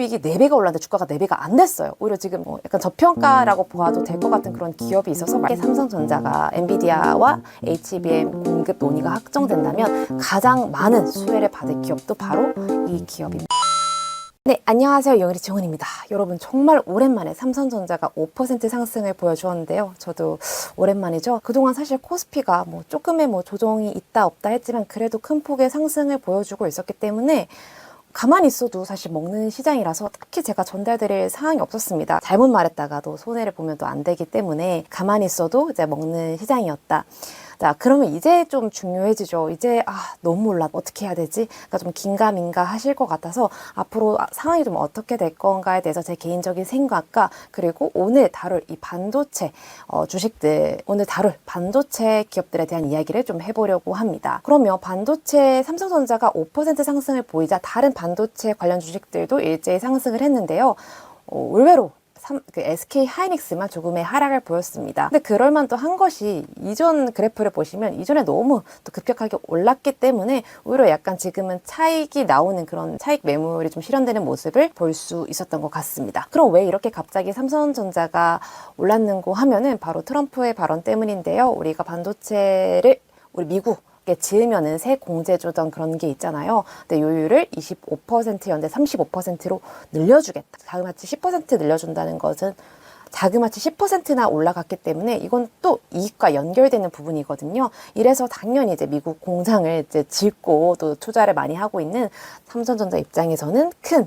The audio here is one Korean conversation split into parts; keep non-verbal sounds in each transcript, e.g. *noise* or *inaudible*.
영업이익이 4배가 올랐는데 주가가 4배가 안 됐어요. 오히려 지금 뭐 약간 저평가라고 보아도 될 것 같은 그런 기업이 있어서 삼성전자가 엔비디아와 HBM 공급 논의가 확정된다면 가장 많은 수혜를 받을 기업도 바로 이 기업입니다. 네, 안녕하세요. 영일이 정은입니다. 여러분, 정말 오랜만에 삼성전자가 5% 상승을 보여주었는데요. 저도 오랜만이죠. 그동안 사실 코스피가 뭐 조금의 뭐 조정이 있다 없다 했지만 그래도 큰 폭의 상승을 보여주고 있었기 때문에 가만히 있어도 사실 먹는 시장이라서 딱히 제가 전달드릴 사항이 없었습니다. 잘못 말했다가도 손해를 보면 또 안 되기 때문에 가만히 있어도 이제 먹는 시장이었다. 자, 그러면 이제 좀 중요해지죠. 이제, 아, 너무 몰라. 어떻게 해야 되지? 그러니까 좀 긴가민가 하실 것 같아서 앞으로 아, 상황이 좀 어떻게 될 건가에 대해서 제 개인적인 생각과 그리고 오늘 다룰 이 반도체 어, 주식들, 오늘 다룰 반도체 기업들에 대한 이야기를 좀 해보려고 합니다. 그러면 반도체 삼성전자가 5% 상승을 보이자 다른 반도체 관련 주식들도 일제히 상승을 했는데요. 어, 의외로 삼- 그 SK 하이닉스만 조금의 하락을 보였습니다. 근데 그럴만도 한 것이 이전 그래프를 보시면 이전에 너무 또 급격하게 올랐기 때문에 오히려 약간 지금은 차익이 나오는 그런 차익 매물이 좀 실현되는 모습을 볼 수 있었던 것 같습니다. 그럼 왜 이렇게 갑자기 삼성전자가 올랐는고 하면은 바로 트럼프의 발언 때문인데요. 우리가 반도체를 우리 미국 에 지으면은 새 공제 주던 그런 게 있잖아요. 근데 요율을 25%였는데 35%로 늘려주겠다. 자그마치 10% 늘려준다는 것은 자그마치 10%나 올라갔기 때문에 이건 또 이익과 연결되는 부분이거든요. 이래서 당연히 이제 미국 공장을 이제 짓고 또 투자를 많이 하고 있는 삼성전자 입장에서는 큰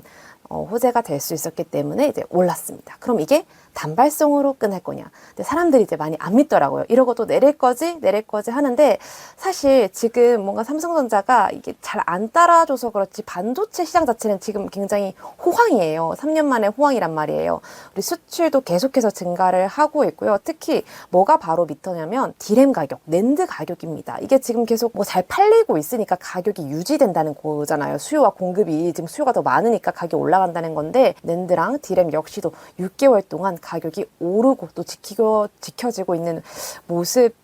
어, 호재가 될 수 있었기 때문에 이제 올랐습니다. 그럼 이게 단발성으로 끝날 거냐? 근데 사람들이 이제 많이 안 믿더라고요. 이러고 또 내릴 거지, 내릴 거지 하는데 사실 지금 뭔가 삼성전자가 이게 잘 안 따라줘서 그렇지 반도체 시장 자체는 지금 굉장히 호황이에요. 3년 만에 호황이란 말이에요. 우리 수출도 계속해서 증가를 하고 있고요. 특히 뭐가 바로 밑터냐면 디램 가격, 낸드 가격입니다. 이게 지금 계속 뭐 잘 팔리고 있으니까 가격이 유지된다는 거잖아요. 수요와 공급이 지금 수요가 더 많으니까 가격이 올라간다는 건데 낸드랑 디램 역시도 6개월 동안 가격이 오르고 또 지키고 지켜지고 있는 모습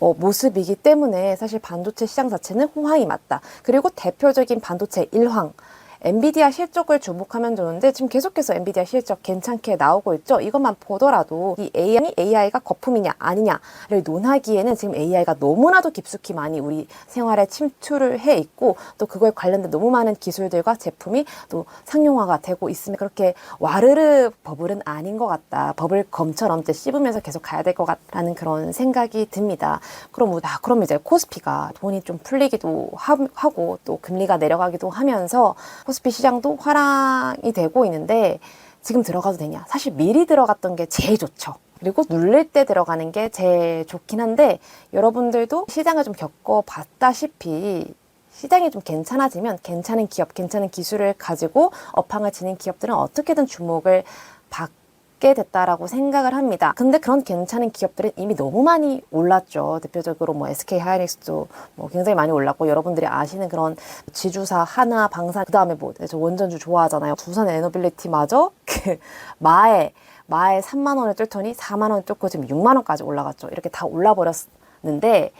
어, 모습이기 때문에 사실 반도체 시장 자체는 호황이 맞다. 그리고 대표적인 반도체 일황. 엔비디아 실적을 주목하면 좋은데 지금 계속해서 엔비디아 실적 괜찮게 나오고 있죠. 이것만 보더라도 이 AI, AI가 거품이냐 아니냐를 논하기에는 지금 AI가 너무나도 깊숙이 많이 우리 생활에 침투를 해 있고 또 그거에 관련된 너무 많은 기술들과 제품이 또 상용화가 되고 있으면 그렇게 와르르 버블은 아닌 것 같다. 버블 검처럼 이제 씹으면서 계속 가야 될 것 같다는 그런 생각이 듭니다. 그럼 뭐, 아, 그럼 이제 코스피가 돈이 좀 풀리기도 하, 하고 또 금리가 내려가기도 하면서 피 시장도 화랑이 되고 있는데 지금 들어가도 되냐? 사실 미리 들어갔던 게 제일 좋죠. 그리고 누를 때 들어가는 게 제일 좋긴 한데 여러분들도 시장을 좀 겪어봤다시피 시장이 좀 괜찮아지면 괜찮은 기업, 괜찮은 기술을 가지고 업황을 지닌 기업들은 어떻게든 주목을 받 게 됐다라고 생각을 합니다. 근데 그런 괜찮은 기업들은 이미 너무 많이 올랐죠. 대표적으로 뭐 SK 하이닉스도 뭐 굉장히 많이 올랐고 여러분들이 아시는 그런 지주사 하나, 방산 그다음에 뭐 저 원전주 좋아하잖아요. 두산 에너빌리티마저 그 마에 마에 3만 원을 뚫더니 4만 원 뚫고 지금 6만 원까지 올라갔죠. 이렇게 다 올라 버렸는데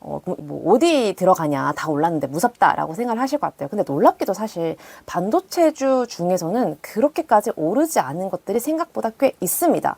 어, 그럼 뭐 어디 들어가냐 다 올랐는데 무섭다라고 생각을 하실 것 같아요. 근데 놀랍게도 사실 반도체주 중에서는 그렇게까지 오르지 않은 것들이 생각보다 꽤 있습니다.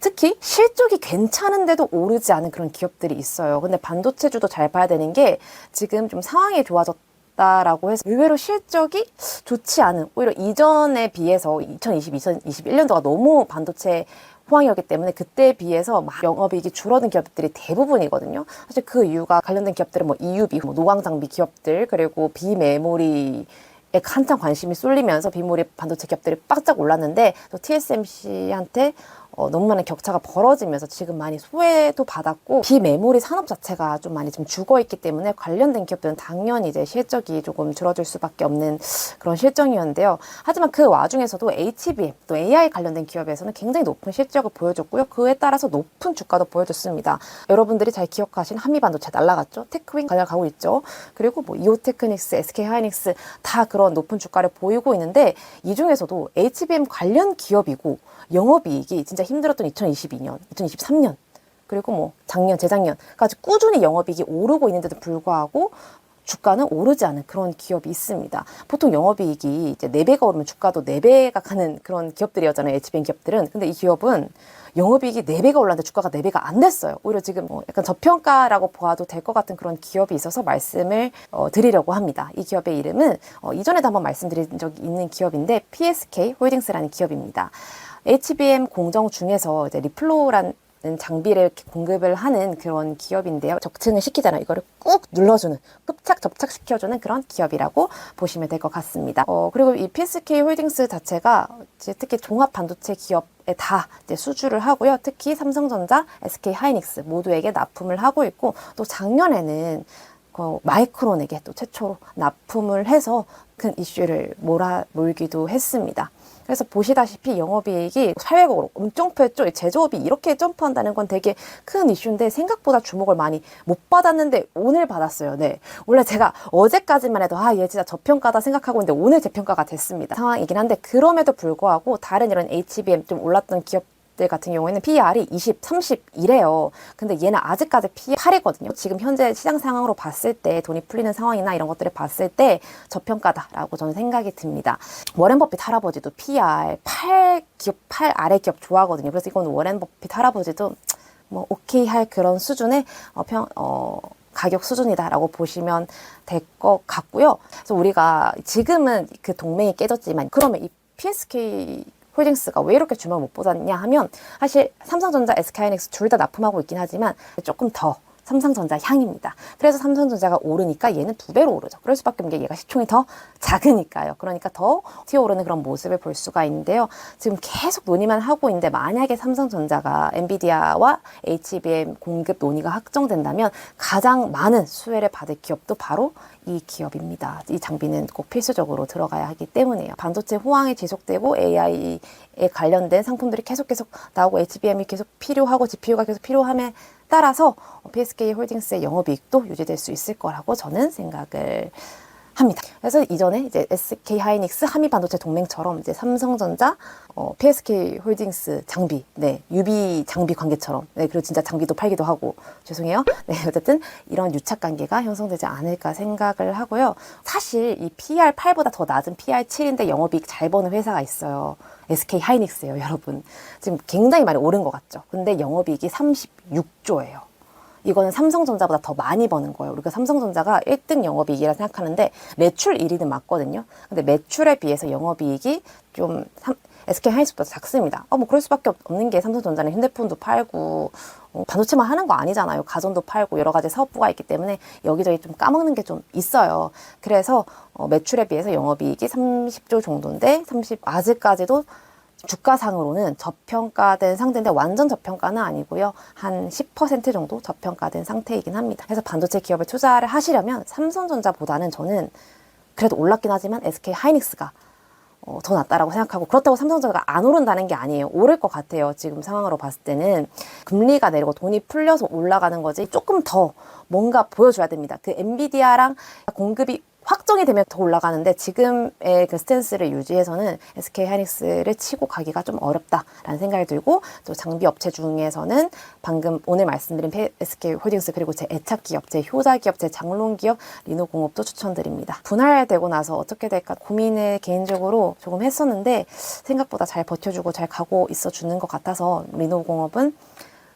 특히 실적이 괜찮은데도 오르지 않은 그런 기업들이 있어요. 근데 반도체주도 잘 봐야 되는 게 지금 좀 상황이 좋아졌다라고 해서 의외로 실적이 좋지 않은 오히려 이전에 비해서 2020, 2021년도가 너무 반도체 호황이었기 때문에 그때에 비해서 막 영업이익이 줄어든 기업들이 대부분이거든요. 사실 그 이유가 관련된 기업들은 뭐 EUB, 뭐 노광 장비 기업들 그리고 비메모리 에 한창 관심이 쏠리면서 비모리 반도체 기업들이 바짝 올랐는데 또 TSMC한테 어, 너무 많은 격차가 벌어지면서 지금 많이 소외도 받았고 비메모리 산업 자체가 좀 많이 좀 죽어 있기 때문에 관련된 기업들은 당연히 이제 실적이 조금 줄어들 수밖에 없는 그런 실정이었는데요. 하지만 그 와중에서도 HBM 또 AI 관련된 기업에서는 굉장히 높은 실적을 보여줬고요. 그에 따라서 높은 주가도 보여줬습니다. 여러분들이 잘 기억하신 한미반도체 날라갔죠. 테크윙 가져가고 있죠. 그리고 뭐 이오테크닉스, SK 하이닉스 다 그런 높은 주가를 보이고 있는데 이 중에서도 HBM 관련 기업이고 영업이익이 진짜 힘들었던 2022년, 2023년 그리고 뭐 작년, 재작년까지 꾸준히 영업이익이 오르고 있는데도 불구하고 주가는 오르지 않은 그런 기업이 있습니다. 보통 영업이익이 이제 4배가 오르면 주가도 4배가 가는 그런 기업들이었잖아요. HBM 기업들은. 근데 이 기업은 영업이익이 4배가 올랐는데 주가가 4배가 안 됐어요. 오히려 지금 뭐 약간 저평가라고 보아도 될 것 같은 그런 기업이 있어서 말씀을 어, 드리려고 합니다. 이 기업의 이름은 어, 이전에도 한번 말씀드린 적이 있는 기업인데 PSK 홀딩스라는 기업입니다. HBM 공정 중에서 이제 리플로라는 장비를 공급을 하는 그런 기업인데요. 적층을 시키잖아요. 이거를 꾹 눌러주는, 흡착 접착시켜주는 그런 기업이라고 보시면 될 것 같습니다. 어, 그리고 이 PSK 홀딩스 자체가 특히 종합 반도체 기업에 다 수주를 하고요. 특히 삼성전자, SK 하이닉스 모두에게 납품을 하고 있고 또 작년에는 그 마이크론에게 또 최초로 납품을 해서 큰 이슈를 몰아 몰기도 했습니다. 그래서 보시다시피 영업이익이 사회적으로 엄청 점프했죠. 제조업이 이렇게 점프한다는 건 되게 큰 이슈인데 생각보다 주목을 많이 못 받았는데 오늘 받았어요. 네. 원래 제가 어제까지만 해도 아, 얘 진짜 저평가다 생각하고 있는데 오늘 재평가가 됐습니다. 상황이긴 한데 그럼에도 불구하고 다른 이런 HBM 좀 올랐던 기업 들 같은 경우에는 PER이 20, 30이래요. 근데 얘는 아직까지 PE 8이거든요. 지금 현재 시장 상황으로 봤을 때 돈이 풀리는 상황이나 이런 것들을 봤을 때 저평가다라고 저는 생각이 듭니다. 워렌 버핏 할아버지도 PER 8 기업 8 아래 기업 좋아하거든요. 그래서 이건 워렌 버핏 할아버지도 뭐 오케이 할 그런 수준의 어, 평, 어, 가격 수준이다라고 보시면 될 것 같고요. 그래서 우리가 지금은 그 동맹이 깨졌지만 그러면 이 PSK 홀딩스가 왜 이렇게 주목을 못 받았냐 하면 사실 삼성전자, SK하이닉스 둘 다 납품하고 있긴 하지만 조금 더 삼성전자 향입니다. 그래서 삼성전자가 오르니까 얘는 두 배로 오르죠. 그럴 수밖에 없는 게 얘가 시총이 더 작으니까요. 그러니까 더 튀어오르는 그런 모습을 볼 수가 있는데요. 지금 계속 논의만 하고 있는데 만약에 삼성전자가 엔비디아와 HBM 공급 논의가 확정된다면 가장 많은 수혜를 받을 기업도 바로 이 기업입니다. 이 장비는 꼭 필수적으로 들어가야 하기 때문에요. 반도체 호황이 지속되고 AI에 관련된 상품들이 계속 계속 나오고 HBM이 계속 필요하고 GPU가 계속 필요함에 따라서 PSK 홀딩스의 영업이익도 유지될 수 있을 거라고 저는 생각을 합니다. 그래서 이전에 이제 SK 하이닉스 한미 반도체 동맹처럼 이제 삼성전자, 어, PSK 홀딩스 장비, 네, 유비 장비 관계처럼, 네, 그리고 진짜 장비도 팔기도 하고, 죄송해요. *laughs* 네, 어쨌든 이런 유착 관계가 형성되지 않을까 생각을 하고요. 사실 이 PR 8보다 더 낮은 PR 7인데 영업이익 잘 버는 회사가 있어요. SK 하이닉스예요, 여러분. 지금 굉장히 많이 오른 것 같죠. 근데 영업이익이 36조예요. 이거는 삼성전자보다 더 많이 버는 거예요. 우리가 삼성전자가 1등 영업이익이라 생각하는데 매출 1위는 맞거든요. 근데 매출에 비해서 영업이익이 좀 삼, SK 하이닉스보다 작습니다. 어, 뭐 그럴 수밖에 없는 게 삼성전자는 핸드폰도 팔고 어, 반도체만 하는 거 아니잖아요. 가전도 팔고 여러 가지 사업부가 있기 때문에 여기저기 좀 까먹는 게 좀 있어요. 그래서 어, 매출에 비해서 영업이익이 30조 정도인데 30 아직까지도 주가상으로는 저평가된 상태인데 완전 저평가는 아니고요. 한 10% 정도 저평가된 상태이긴 합니다. 그래서 반도체 기업에 투자를 하시려면 삼성전자보다는 저는 그래도 올랐긴 하지만 SK 하이닉스가 어, 더 낫다라고 생각하고 그렇다고 삼성전자가 안 오른다는 게 아니에요. 오를 것 같아요. 지금 상황으로 봤을 때는 금리가 내리고 돈이 풀려서 올라가는 거지 조금 더 뭔가 보여줘야 됩니다. 그 엔비디아랑 공급이 확정이 되면 더 올라가는데 지금의 그 스탠스를 유지해서는 SK 하이닉스를 치고 가기가 좀 어렵다라는 생각이 들고 또 장비 업체 중에서는 방금 오늘 말씀드린 SK 홀딩스 그리고 제 애착 기업, 제 효자 기업, 제 장롱 기업 리노공업도 추천드립니다. 분할되고 나서 어떻게 될까 고민을 개인적으로 조금 했었는데 생각보다 잘 버텨주고 잘 가고 있어 주는 것 같아서 리노공업은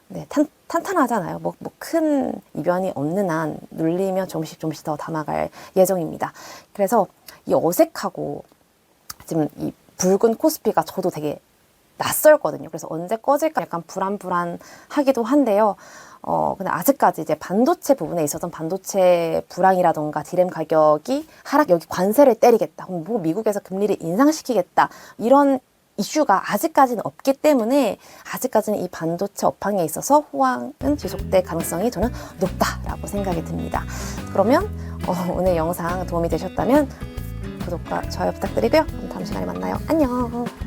네, 탄, 탄탄하잖아요. 뭐, 뭐, 큰 이변이 없는 한 눌리면 조금씩 조금씩 더 담아갈 예정입니다. 그래서 이 어색하고 지금 이 붉은 코스피가 저도 되게 낯설거든요. 그래서 언제 꺼질까 약간 불안불안하기도 한데요. 어, 근데 아직까지 이제 반도체 부분에 있어서 반도체 불황이라던가 디램 가격이 하락, 여기 관세를 때리겠다. 뭐 미국에서 금리를 인상시키겠다. 이런 이슈가 아직까지는 없기 때문에 아직까지는 이 반도체 업황에 있어서 호황은 지속될 가능성이 저는 높다라고 생각이 듭니다. 그러면 어, 오늘 영상 도움이 되셨다면 구독과 좋아요 부탁드리고요. 다음 시간에 만나요. 안녕.